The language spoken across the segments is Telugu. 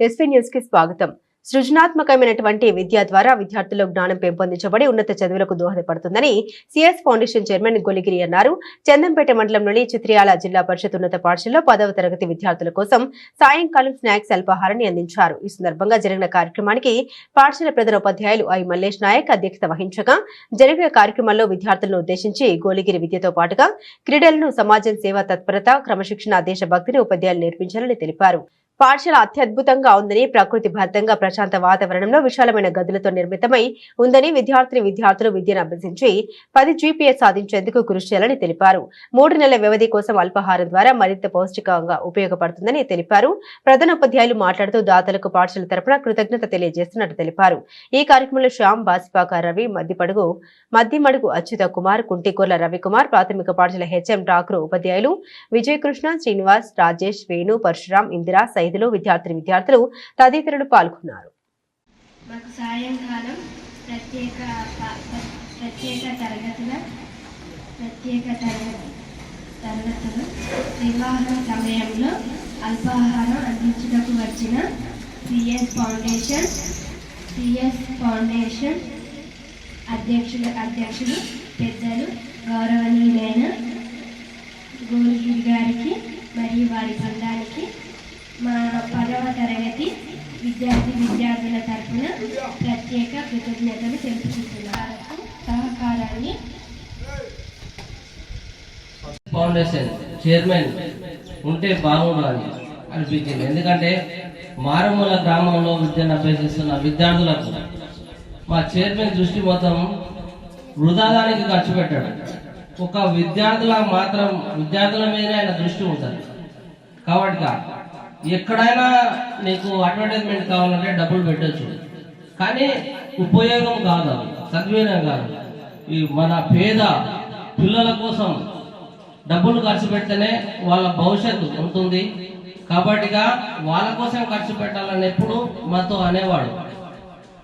ఎస్పీ న్యూస్కి స్వాగతం. సృజనాత్మకమైనటువంటి విద్య ద్వారా విద్యార్థుల్లో జ్ఞానం పెంపొందించబడి ఉన్నత చదువులకు దోహదపడుతుందని సిఎస్ ఫౌండేషన్ చైర్మన్ గొలిగిరి అన్నారు. చందంపేట మండలంలోని చిత్రియాల జిల్లా పరిషత్ ఉన్నత పాఠశాలలో పదవ తరగతి విద్యార్థుల కోసం సాయంకాలం స్నాక్స్ అల్పాహారాన్ని అందించారు. ఈ సందర్భంగా జరిగిన కార్యక్రమానికి పాఠశాల ప్రధాన ఉపాధ్యాయులు ఐ మల్లేష్ నాయక్ అధ్యక్షత వహించగా జరిగిన కార్యక్రమంలో విద్యార్థులను ఉద్దేశించి గోలిగిరి విద్యతో పాటుగా క్రీడలను సమాజం సేవ తత్పరత క్రమశిక్షణ దేశభక్తిని ఉపాధ్యాయులు నేర్పించాలని తెలిపారు. పాఠశాల అత్యద్భుతంగా ఉందని ప్రకృతి భద్రంగా ప్రశాంత వాతావరణంలో విశాలమైన గదులతో నిర్మితమై ఉందని విద్యార్థిని విద్యార్థులు విద్యను అభ్యసించి పది జీపీఎస్ సాధించేందుకు కృషి చేయాలని తెలిపారు. మూడు నెలల వ్యవధి కోసం అల్పాహారం ద్వారా మరింత పౌష్టికంగా ఉపయోగపడుతుందని తెలిపారు. ప్రధాన ఉపాధ్యాయులు మాట్లాడుతూ దాతలకు పాఠశాల తరపున కృతజ్ఞత తెలియజేస్తున్నట్టు తెలిపారు. ఈ కార్యక్రమంలో శ్యామ్ బాసిపాక రవి మద్దిపడుగు మద్దిమడుగు అచ్యుత కుమార్ కుంటికూర్ల రవికుమార్ ప్రాథమిక పాఠశాల హెచ్ఎం ఠాకూర్ ఉపాధ్యాయులు విజయకృష్ణ శ్రీనివాస్ రాజేష్ వేణు పరశురాం ఇందిరా సైదులు విద్యార్థిని విద్యార్థులు తదితరులు పాల్గొన్నారు. మాకు సాయంకాలం ప్రత్యేక ప్రత్యేక తరగతుల ప్రత్యేక తరగతి తరగతులు వివాహ సమయంలో అల్పాహారం అందించుటకు వచ్చిన సిఎస్ ఫౌండేషన్ సిఎస్ ఫౌండేషన్ అధ్యక్షులు అధ్యక్షులు పెద్దలు గౌరవనీయులైన గోలిగిరి గారికి మరియు వారి బృందానికి విద్యార్థి విద్యార్థుల తరఫున ప్రత్యేక కృతజ్ఞతలు తెలుపుకుంటున్నారు సహకారాన్ని ఫౌండేషన్ చైర్మన్ ఉంటే బాగుండాలి అనిపించింది. ఎందుకంటే మారుమూల గ్రామంలో విద్యను అభ్యసిస్తున్న విద్యార్థులకు మా చైర్మన్ దృష్టి మొత్తం వృధాదానికి ఖర్చు పెట్టాడు. ఒక విద్యార్థుల మాత్రం విద్యార్థుల మీదనే ఆయన దృష్టి ఉంటుంది. కాబట్టి ఎక్కడైనా నీకు అడ్వర్టైజ్మెంట్ కావాలంటే డబ్బులు పెట్టచ్చు. కానీ ఉపయోగం కాదు సద్వినియోగం కాదు. ఈ మన పేద పిల్లల కోసం డబ్బులు ఖర్చు పెడితేనే వాళ్ళ భవిష్యత్తు ఉంటుంది. కాబట్టిగా వాళ్ళ కోసం ఖర్చు పెట్టాలని ఎప్పుడు మాతో అనేవాడు.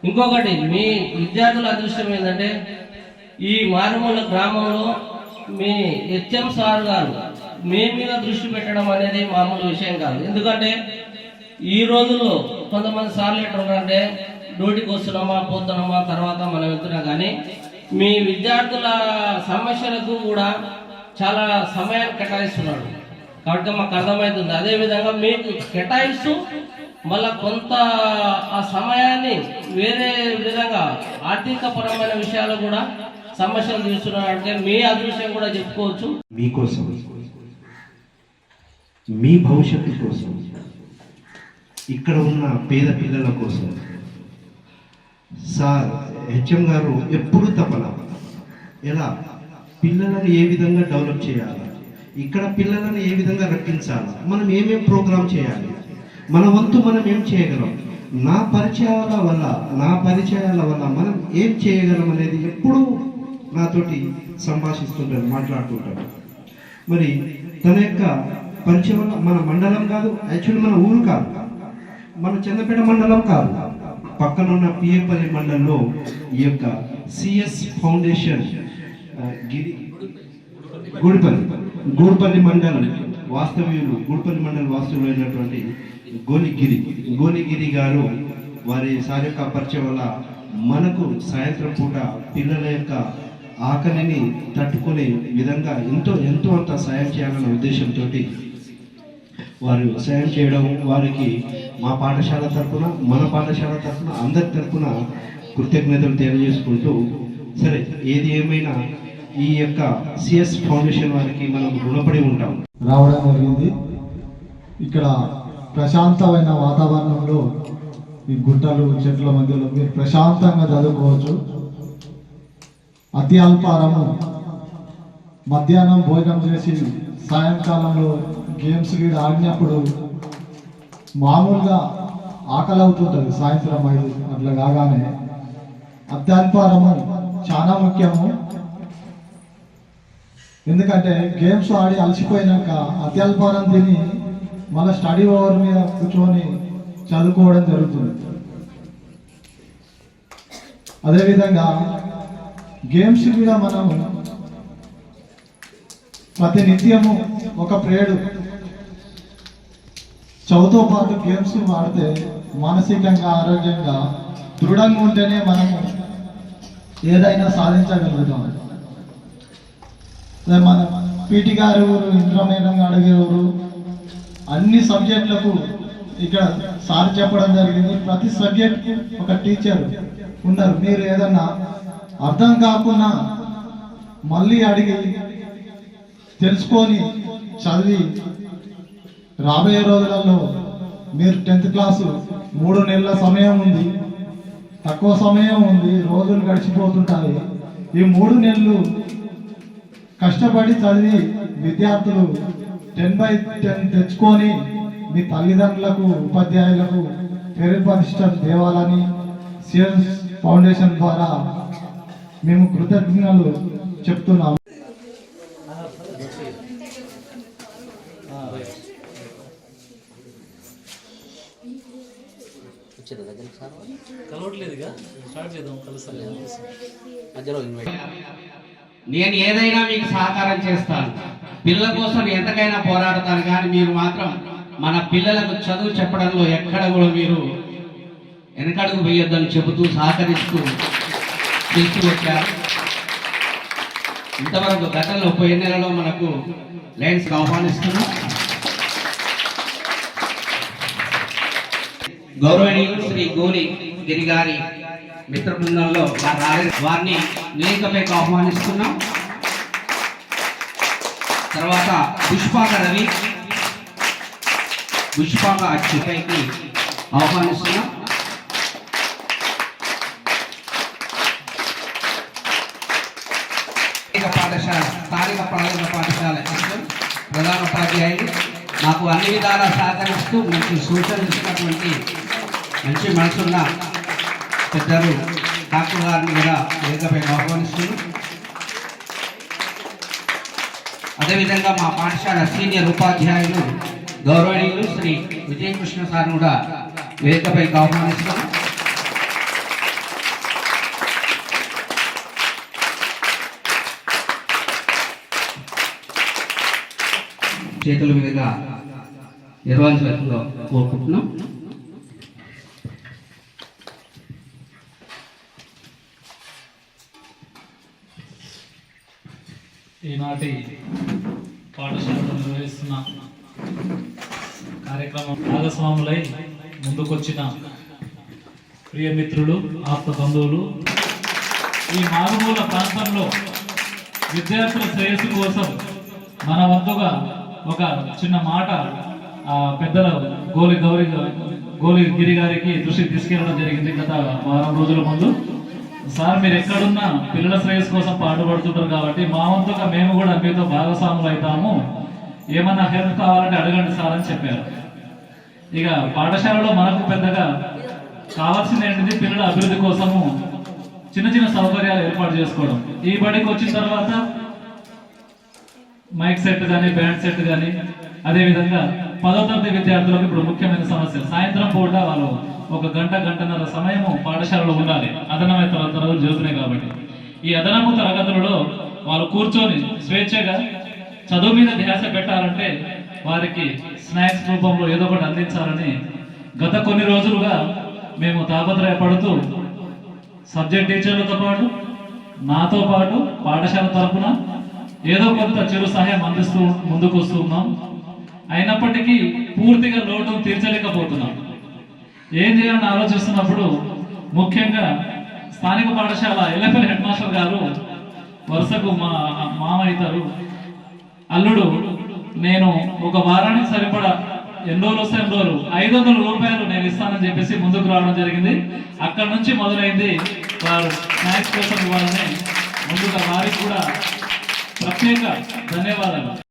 ఇంకొకటి మీ విద్యార్థుల అదృష్టం ఏంటంటే ఈ మారుమూల గ్రామంలో మీ హెచ్ఎం సార్ గారు మీ మీద దృష్టి పెట్టడం అనేది మామూలు విషయం కాదు. ఎందుకంటే ఈ రోజుల్లో కొంతమంది సార్లు ఎట్లుంటే డ్యూటీకి వస్తున్నామా పోతున్నామా తర్వాత మనం వెళ్తున్నాం కానీ మీ విద్యార్థుల సమస్యలకు కూడా చాలా సమయాన్ని కేటాయిస్తున్నాడు కాబట్టి మాకు అర్థమవుతుంది అదే విధంగా మీకు కేటాయిస్తూ మళ్ళా కొంత ఆ సమయాన్ని వేరే విధంగా ఆర్థిక పరమైన విషయాలు కూడా సమస్యలు తీస్తున్నాడు అంటే మీ అదృశ్యం కూడా చెప్పుకోవచ్చు. మీకోసం. మీ భవిష్యత్తు కోసం ఇక్కడ ఉన్న పేద పిల్లల కోసం. సార్ హెచ్ఎం గారు ఎప్పుడు తపన ఎలా? పిల్లలను ఏ విధంగా డెవలప్ చేయాలి? ఇక్కడ పిల్లలను ఏ విధంగా రక్షించాలి మనం ఏమేం ప్రోగ్రామ్ చేయాలి? మన వంతు మనం ఏం చేయగలం? నా పరిచయాల వల్ల నా పరిచయాల వల్ల మనం ఏం చేయగలం అనేది ఎప్పుడూ నాతోటి సంభాషిస్తుంటారు మాట్లాడుతుంటారు. మరి తన యొక్క పరిచయం మన మండలం కాదు యాక్చువల్లీ మన ఊరు కాదు. మన చంద్రపేట మండలం కాదు. పక్కనున్న పిఎపల్లి మండలంలో ఈ యొక్క సిఎస్ ఫౌండేషన్ గిరి గూడిపల్లి గూడిపల్లి మండలం వాస్తవ్యులు గూడిపల్లి మండలం వాస్తవ్యులైనటువంటి గోనిగిరి. గోనిగిరి గారు వారి సార్ యొక్క పరిచయం వల్ల మనకు సాయంత్రం పూట పిల్లల యొక్క ఆకలిని తట్టుకునే విధంగా ఎంతో ఎంతో అంత సాయం చేయాలన్న ఉద్దేశంతో వారు సాయం చేయడం వారికి మా పాఠశాల తరఫున మన పాఠశాల తరపున అందరి తరఫున కృతజ్ఞతలు తెలియజేసుకుంటూ సరే ఏది ఏమైనా ఈ యొక్క సిఎస్ ఫౌండేషన్ వారికి మనం రుణపడి ఉంటాం. రావడం జరిగింది. ఇక్కడ ప్రశాంతమైన వాతావరణంలో ఈ గుట్టలు చెట్ల మధ్యలో మీరు ప్రశాంతంగా చదువుకోవచ్చు. అతి అల్పారము మధ్యాహ్నం భోజనం చేసి సాయంకాలంలో గేమ్స్ గీడ ఆడినప్పుడు మామూలుగా ఆకలి అవుతుంటుంది సాయంత్రం ఐదు అట్లా కాగానే అత్యల్పారము చాలా ముఖ్యము. ఎందుకంటే గేమ్స్ ఆడి అలసిపోయినాక అత్యల్పారం తిని మళ్ళీ స్టడీ ఓవర్ మీద కూర్చొని చదువుకోవడం జరుగుతుంది. అదేవిధంగా గేమ్స్ కూడా మనం ప్రతి నిత్యము ఒక ప్రేడు. చదువుతో పాటు గేమ్స్ ఆడితే మానసికంగా ఆరోగ్యంగా దృఢంగా ఉంటేనే మనము ఏదైనా సాధించగలుగుతాం. అదే మన పీటీ గారు ఇంద్రమేనం అడిగేవారు అన్ని సబ్జెక్టులకు ఇక్కడ సార్ చెప్పడం జరిగింది. ప్రతి సబ్జెక్ట్ ఒక టీచర్ ఉన్నారు. మీరు ఏదన్నా అర్థం కాకుండా మళ్ళీ అడిగి తెలుసుకొని చదివి రాబోయే రోజులలో మీరు టెన్త్ క్లాసు మూడు నెలల సమయం ఉంది. తక్కువ సమయం ఉంది. రోజులు గడిచిపోతుంటాయి. ఈ మూడు నెలలు కష్టపడి చదివి విద్యార్థులు టెన్ బై టెన్ తెచ్చుకొని మీ తల్లిదండ్రులకు ఉపాధ్యాయులకు పేరు ప్రతిష్ట దేవాలని ఫౌండేషన్ ద్వారా మేము కృతజ్ఞతలు చెప్తున్నాము. కలవట్లేదుగా? స్టార్ట్ చేద్దాం కలుస్తాను మధ్యలో ఇన్వైట్ నేను ఏదైనా మీకు సహకారం చేస్తాను. పిల్లల కోసం ఎంతకైనా పోరాడతాను కానీ మీరు మాత్రం మన పిల్లలకు చదువు చెప్పడంలో ఎక్కడ కూడా మీరు వెనకడుగు వేయొద్దని చెబుతూ సహకరిస్తూ చేస్తూ వచ్చారు. ఇంతవరకు గతంలో పోయిన నెలలో మనకు లైన్స్ ఆహ్వానిస్తున్నాం. గౌరవనీయులు శ్రీ గోని గిరి గారి మిత్ర బృందంలో వారిని నివేదికపైకి ఆహ్వానిస్తున్నాం. తర్వాత పుష్పాక రవి పుష్పాక అచ్చుపైకి ఆహ్వానిస్తున్నాం స్థానిక పాఠశాల స్థానిక ప్రాథమిక పాఠశాల ప్రధాన ఉపాధ్యాయులు నాకు అన్ని విధాలా సహకరిస్తూ మంచి సూచనలు ఇచ్చినటువంటి మంచి మనసున్న పెద్దలు డాక్టర్ గారిని కూడా వేదికపై ఆహ్వానిస్తున్నాను అదేవిధంగా మా పాఠశాల సీనియర్ ఉపాధ్యాయులు గౌరవనీయులు శ్రీ విజయకృష్ణ సార్ కూడా వేదికపై ఆహ్వానిస్తున్నాం. చేతుల మీదుగా నిర్వహించవలసిందో కోరుకుంటున్నాం. ఈనాటి పాఠశాలలో నిర్వహిస్తున్న కార్యక్రమం భాగస్వాములై ముందుకొచ్చిన ప్రియమిత్రులు ఆప్త బంధువులు ఈ మారుమూల ప్రాంతంలో విద్యార్థుల శ్రేయస్సు కోసం మన వంతుగా ఒక చిన్న మాట పెద్దల గోలి గౌరి గోలి గిరి గారికి దృష్టికి తీసుకెళ్ళడం జరిగింది గత వారం రోజుల ముందు. సార్ మీరు ఎక్కడున్నా పిల్లల శ్రేయస్సు కోసం పాటుపడుతుంటారు కాబట్టి మా వంతుగా మేము కూడా మీతో భాగస్వాములు అవుతాము. ఏమన్నా హెల్ప్ కావాలంటే అడగండి సార్ అని చెప్పారు. ఇక పాఠశాలలో మనకు పెద్దగా కావాల్సింది ఏంటిది? పిల్లల అభివృద్ధి కోసము చిన్న చిన్న సౌకర్యాలు ఏర్పాటు చేసుకోవడం. ఈ బడికి వచ్చిన తర్వాత మైక్ సెట్ కానీ బ్యాండ్ సెట్ కానీ అదేవిధంగా పదో తరగతి విద్యార్థులకు ఇప్పుడు ముఖ్యమైన సమస్య సాయంత్రం పూట వాళ్ళు ఒక గంట గంటన్నర సమయము పాఠశాలలో ఉండాలి. అదనమైన తర- తరగతులు జరుగుతున్నాయి కాబట్టి. ఈ అదనపు తరగతులలో వాళ్ళు కూర్చొని స్వేచ్ఛగా చదువు మీద ధ్యాస పెట్టాలంటే వారికి స్నాక్స్ రూపంలో ఏదో ఒకటి అందించాలని గత కొన్ని రోజులుగా మేము తాపత్రయపడుతూ సబ్జెక్ట్ టీచర్లతో పాటు నాతో పాటు పాఠశాల తరఫున ఏదో కొంత చిరు సహాయం అందిస్తూ ముందుకు వస్తున్నాం అయినప్పటికీ పూర్తిగా లోటు తీర్చలేకపోతున్నాం. ఏం చేయాలని ఆలోచిస్తున్నప్పుడు ముఖ్యంగా స్థానిక పాఠశాల ఎల్ఎఫ్ఎల్ హెడ్ మాస్టర్ గారు వరుసకు మా మామ అవుతారు అల్లుడు నేను ఒక వారానికి సరిపడా ఎన్ని రోజులు వస్తే ఎన్ని రోజులు ఐదు వందల రూపాయలు నేను ఇస్తానని చెప్పేసి ముందుకు రావడం జరిగింది. అక్కడ నుంచి మొదలైంది వారు స్నాక్స్ కోసం ఇవ్వాలని ముందుగా వారికి కూడా ప్రత్యేక ధన్యవాదాలు.